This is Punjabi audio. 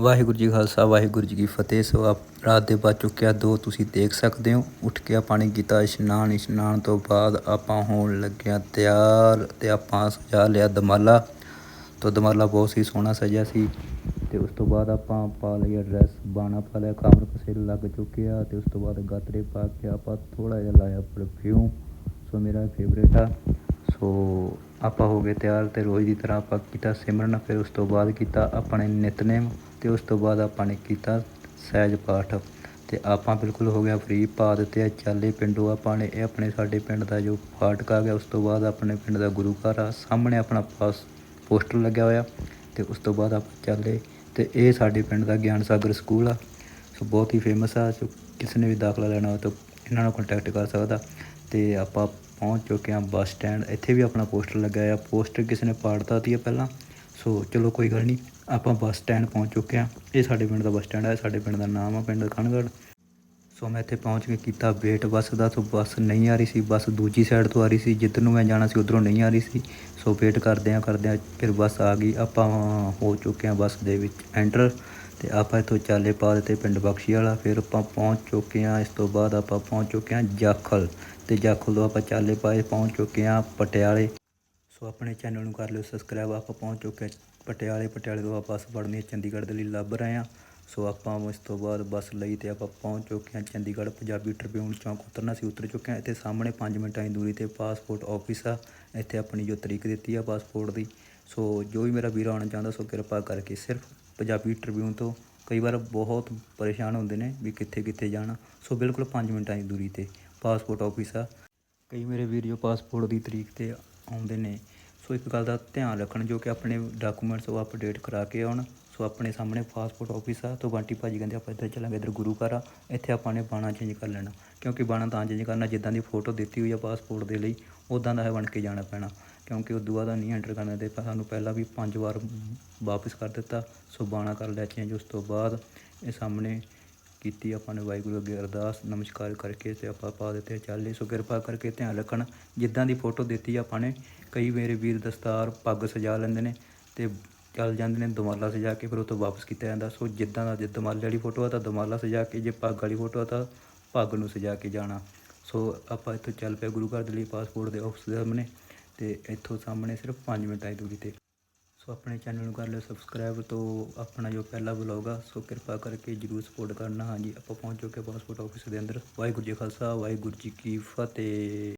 ਵਾਹਿਗੁਰੂ ਜੀ ਖਾਲਸਾ, ਵਾਹਿਗੁਰੂ ਜੀ ਕੀ ਫਤਿਹ। ਸੋ ਆਪ ਰਾਤ ਦੇ ਵੱਜ ਚੁੱਕਿਆ ਦੋ ਤੁਸੀਂ ਦੇਖ ਸਕਦੇ ਹੋ। ਉੱਠ ਕੇ ਆਪਾਂ ਨੇ ਕੀਤਾ ਇਸ਼ਨਾਨ ਇਸ਼ਨਾਨ ਤੋਂ ਬਾਅਦ ਆਪਾਂ ਹੋਣ ਲੱਗਿਆ ਤਿਆਰ ਤੇ ਆਪਾਂ ਸਜਾ ਲਿਆ ਦਮਾਲਾ। ਤੋਂ ਦਮਾਲਾ ਬਹੁਤ ਹੀ ਸੋਹਣਾ ਸਜਿਆ ਸੀ ਤੇ ਉਸ ਤੋਂ ਬਾਅਦ ਆਪਾਂ ਪਾ ਲਿਆ ਡਰੈਸ ਬਾਣਾ ਪਾ ਲਿਆ, ਕਮਰ ਕਸੇ ਲੱਗ ਚੁੱਕਿਆ ਤੇ ਉਸ ਤੋਂ ਬਾਅਦ ਗਾਤਰੇ ਪਾ ਕੇ ਆਪਾਂ ਥੋੜਾ ਜਿਹਾ ਲਾਇਆ ਪਰਫਿਊਮ ਸੋ ਮੇਰਾ ਫੇਵਰੇਟ ਆ। ਸੋ ਆਪਾਂ ਹੋ ਗਏ ਤਿਆਰ ਤੇ ਰੋਜ਼ ਦੀ ਤਰ੍ਹਾਂ ਆਪਾਂ ਕੀਤਾ ਸਿਮਰਨ, ਫਿਰ ਉਸ ਤੋਂ ਬਾਅਦ ਕੀਤਾ ਆਪਣੇ ਨਿਤਨੇਮ ਤੇ ਉਸ ਤੋਂ ਬਾਅਦ ਆਪਾਂ ਨੇ ਕੀਤਾ ਸਹਿਜ ਪਾਠ। ਤੇ ਆਪਾਂ ਬਿਲਕੁਲ ਹੋ ਗਿਆ ਫ੍ਰੀ ਪਾ ਦਿੱਤੇ ਆ ਚਾਲੇ ਪਿੰਡੋਂ, ਆਪਾਂ ਨੇ ਇਹ ਆਪਣੇ ਸਾਡੇ ਪਿੰਡ ਦਾ ਜੋ ਫਾਟਕ ਆ ਗਿਆ, ਉਸ ਤੋਂ ਬਾਅਦ ਆਪਣੇ ਪਿੰਡ ਦਾ ਗੁਰੂ ਘਰ ਆ, ਸਾਹਮਣੇ ਆਪਣਾ ਪਾਸ ਪੋਸਟਰ ਲੱਗਿਆ ਹੋਇਆ ਤੇ ਉਸ ਤੋਂ ਬਾਅਦ ਆਪਾਂ ਚੱਲੇ ਤੇ ਇਹ ਸਾਡੇ ਪਿੰਡ ਦਾ ਗਿਆਨ ਸਾਗਰ ਸਕੂਲ ਆ। ਸੋ ਬਹੁਤ ਹੀ ਫੇਮਸ ਆ ਸੋ ਕਿਸੇ ਨੇ ਵੀ ਦਾਖਲਾ ਲੈਣਾ ਹੋਵੇ ਤਾਂ ਇਹਨਾਂ ਨਾਲ ਕੰਟੈਕਟ ਕਰ ਸਕਦਾ। ਤੇ ਆਪਾਂ ਪਹੁੰਚ ਚੁੱਕੇ ਹਾਂ ਬੱਸ ਸਟੈਂਡ। ਇੱਥੇ ਵੀ ਆਪਣਾ ਪੋਸਟਰ ਲੱਗਾ ਆ ਪੋਸਟਰ ਕਿਸੇ ਨੇ ਪਾੜਤਾ ਤੀ ਪਹਿਲਾਂ। ਸੋ ਚਲੋ ਕੋਈ ਗੱਲ ਨਹੀਂ, ਆਪਾਂ ਬੱਸ ਸਟੈਂਡ ਪਹੁੰਚ ਚੁੱਕੇ ਹਾਂ। ਇਹ ਸਾਡੇ ਪਿੰਡ ਦਾ ਬੱਸ ਸਟੈਂਡ ਹੈ ਸਾਡੇ ਪਿੰਡ ਦਾ ਨਾਮ ਆ, ਪਿੰਡ ਕਣਗੜ। ਸੋ ਮੈਂ ਇੱਥੇ ਪਹੁੰਚ ਕੇ ਕੀਤਾ ਵੇਟ ਬੱਸ ਦਾ। ਸੋ ਬੱਸ ਨਹੀਂ ਆ ਰਹੀ ਸੀ। ਬੱਸ ਦੂਜੀ ਸਾਈਡ ਤੋਂ ਆ ਰਹੀ ਸੀ। ਜਿੱਧਰ ਨੂੰ ਮੈਂ ਜਾਣਾ ਸੀ, ਉਧਰੋਂ ਨਹੀਂ ਆ ਰਹੀ ਸੀ। ਸੋ ਵੇਟ ਕਰਦਿਆਂ ਕਰਦਿਆਂ ਫਿਰ ਬੱਸ ਆ ਗਈ। ਆਪਾਂ ਹੋ ਚੁੱਕੇ ਹਾਂ ਬੱਸ ਦੇ ਵਿੱਚ। ਐਂਟਰ ਤੇ ਆਪਾਂ ਇੱਥੋਂ ਚਾਲੇ ਪਾ ਦਿੱਤੇ ਪਿੰਡ ਬਖਸ਼ੀ ਵਾਲਾ, ਫਿਰ ਆਪਾਂ ਪਹੁੰਚ ਚੁੱਕੇ ਹਾਂ, ਇਸ ਤੋਂ ਬਾਅਦ ਆਪਾਂ ਪਹੁੰਚ ਚੁੱਕੇ ਹਾਂ ਜਾਖਲ ਤੇ ਜਾਖਲ ਤੋਂ ਆਪਾਂ ਚਾਲੇ ਪਾਏ, ਪਹੁੰਚ ਚੁੱਕੇ ਹਾਂ ਪਟਿਆਲੇ। ਸੋ ਆਪਣੇ ਚੈਨਲ ਨੂੰ ਕਰ ਲਿਓ ਸਬਸਕ੍ਰਾਈਬ ਆਪਾਂ ਪਹੁੰਚ ਚੁੱਕੇ ਹਾਂ ਪਟਿਆਲੇ ਪਟਿਆਲੇ ਤੋਂ ਆਪਾਂ ਬੱਸ ਫੜਨੀ ਹੈ, ਚੰਡੀਗੜ੍ਹ ਦੇ ਲਈ ਲੱਭ ਰਹੇ ਹਾਂ। ਸੋ ਆਪਾਂ ਇਸ ਤੋਂ ਬਾਅਦ ਬੱਸ ਲਈ ਤੇ ਆਪਾਂ ਪਹੁੰਚ ਚੁੱਕੇ ਹਾਂ ਚੰਡੀਗੜ੍ਹ, ਪੰਜਾਬੀ ਟ੍ਰਿਬਿਊਨ ਚੌਂਕ ਉਤਰਨਾ ਸੀ ਉਤਰ ਚੁੱਕੇ ਹਾਂ। ਇੱਥੇ ਸਾਹਮਣੇ 5 ਮਿੰਟਾਂ ਦੀ ਦੂਰੀ ਤੇ ਪਾਸਪੋਰਟ ਆਫਿਸ ਆ, ਇੱਥੇ ਆਪਣੀ ਜੋ ਤਰੀਕ ਦਿੱਤੀ ਆ ਪਾਸਪੋਰਟ ਦੀ। ਸੋ ਜੋ ਵੀ ਮੇਰਾ ਵੀਰ ਆਉਣਾ ਚਾਹੁੰਦਾ ਸੋ ਕਿਰਪਾ ਕਰਕੇ ਸਿਰਫ ਪੰਜਾਬੀ ਟ੍ਰਿਬਿਊਨ ਤੋਂ ਕਈ ਵਾਰ ਬਹੁਤ ਪਰੇਸ਼ਾਨ ਹੁੰਦੇ ਨੇ ਵੀ ਕਿੱਥੇ ਕਿੱਥੇ ਜਾਣਾ। ਸੋ ਬਿਲਕੁਲ 5 ਮਿੰਟਾਂ ਦੀ ਦੂਰੀ ਤੇ ਪਾਸਪੋਰਟ ਆਫਿਸ ਆ। ਕਈ ਮੇਰੇ ਵੀਰ ਜੋ ਪਾਸਪੋਰਟ ਦੀ ਤਰੀਕ ਤੇ ਆਉਂਦੇ ਨੇ। ਸੋ ਇੱਕ ਗੱਲ ਦਾ ਧਿਆਨ ਰੱਖਣ ਜੋ ਕਿ ਆਪਣੇ ਡਾਕੂਮੈਂਟਸ ਉਹ ਅਪਡੇਟ ਕਰਾ ਕੇ ਆਉਣ। ਸੋ ਆਪਣੇ ਸਾਹਮਣੇ ਪਾਸਪੋਰਟ ਆਫਿਸ ਆ ਤੋਂ ਬੰਟੀ ਭਾਜੀ ਕਹਿੰਦੇ ਆਪਾਂ ਇੱਧਰ ਚੱਲਾਂਗੇ, ਇੱਧਰ ਗੁਰੂ ਘਰ ਆ, ਇੱਥੇ ਆਪਾਂ ਨੇ ਬਾਣਾ ਚੇਂਜ ਕਰ ਲੈਣਾ। ਕਿਉਂਕਿ ਬਾਣਾ ਤਾਂ ਚੇਂਜ ਕਰਨਾ, ਜਿੱਦਾਂ ਦੀ ਫੋਟੋ ਦਿੱਤੀ ਹੋਈ ਆ ਪਾਸਪੋਰਟ ਦੇ ਲਈ ਉਦਾਂ ਦਾ ਹੈ ਬਣ ਕੇ ਜਾਣਾ ਪੈਣਾ। ਕਿਉਂਕਿ ਉਦੋਂ ਬਾਅਦ ਨਹੀਂ ਐਂਟਰ ਕਰਨ ਦੇ ਸਾਨੂੰ ਪਹਿਲਾਂ ਵੀ ਪੰਜ ਵਾਰ ਵਾਪਸ ਕਰ ਦਿੱਤਾ, ਸੋ ਬਾਣਾ ਕਰ ਲਿਆ ਚੇਂਜ ਉਸ ਤੋਂ ਬਾਅਦ ਇਹ ਸਾਹਮਣੇ ਕੀਤੀ ਆਪਾਂ ਨੇ ਵਾਹਿਗੁਰੂ ਅੱਗੇ ਅਰਦਾਸ, ਨਮਸਕਾਰ ਕਰਕੇ ਤੇ ਆਪਾਂ ਪਾ ਦਿੱਤੇ ਚਾਲੇ ਸੋ ਕਿਰਪਾ ਕਰਕੇ ਧਿਆਨ ਰੱਖਣ। ਜਿੱਦਾਂ ਦੀ ਫੋਟੋ ਦਿੱਤੀ ਆਪਾਂ ਨੇ, ਕਈ ਮੇਰੇ ਵੀਰ ਦਸਤਾਰ ਪੱਗ ਸਜਾ ਲੈਂਦੇ ਨੇ ਤੇ ਚੱਲ ਜਾਂਦੇ ਨੇ ਦਮਾਲਾ ਸਜਾ ਕੇ ਫਿਰ ਉਹ ਵਾਪਸ ਕੀਤਾ ਜਾਂਦਾ। ਸੋ ਜਿੱਦਾਂ ਦਾ ਜੇ ਦਮਾਲੇ ਵਾਲੀ ਫੋਟੋ ਆ, ਤਾਂ ਦਮਾਲਾ ਸਜਾ ਕੇ ਜੇ ਪੱਗ ਵਾਲੀ ਫੋਟੋ ਆ, ਤਾਂ ਪੱਗ ਨੂੰ ਸਜਾ ਕੇ ਜਾਣਾ। ਸੋ ਆਪਾਂ ਇੱਥੋਂ ਚੱਲ ਪਏ ਗੁਰੂ ਘਰ ਦੇ ਲਈ ਪਾਸਪੋਰਟ ਦੇ ਆਫਿਸ ਦੇ ਸਾਹਮਣੇ ਤੇ ਇੱਥੋਂ ਸਾਹਮਣੇ ਸਿਰਫ 5 ਮਿੰਟਾਂ ਦੀ ਦੂਰੀ ਤੇ। ਸੋ ਆਪਣੇ ਚੈਨਲ ਨੂੰ ਕਰ ਲਿਓ ਸਬਸਕ੍ਰਾਈਬ ਤੋਂ ਆਪਣਾ ਜੋ ਪਹਿਲਾ ਵਲੌਗ ਆ, ਸੋ ਕਿਰਪਾ ਕਰਕੇ ਜਰੂਰ ਸਪੋਰਟ ਕਰਨਾ। ਹਾਂਜੀ, ਆਪਾਂ ਪਹੁੰਚ ਚੁੱਕੇ ਪਾਸਪੋਰਟ ਆਫਿਸ ਦੇ ਅੰਦਰ। ਵਾਹਿਗੁਰੂ ਜੀ ਖਾਲਸਾ, ਵਾਹਿਗੁਰੂ ਜੀ ਕੀ ਫਤਿਹ।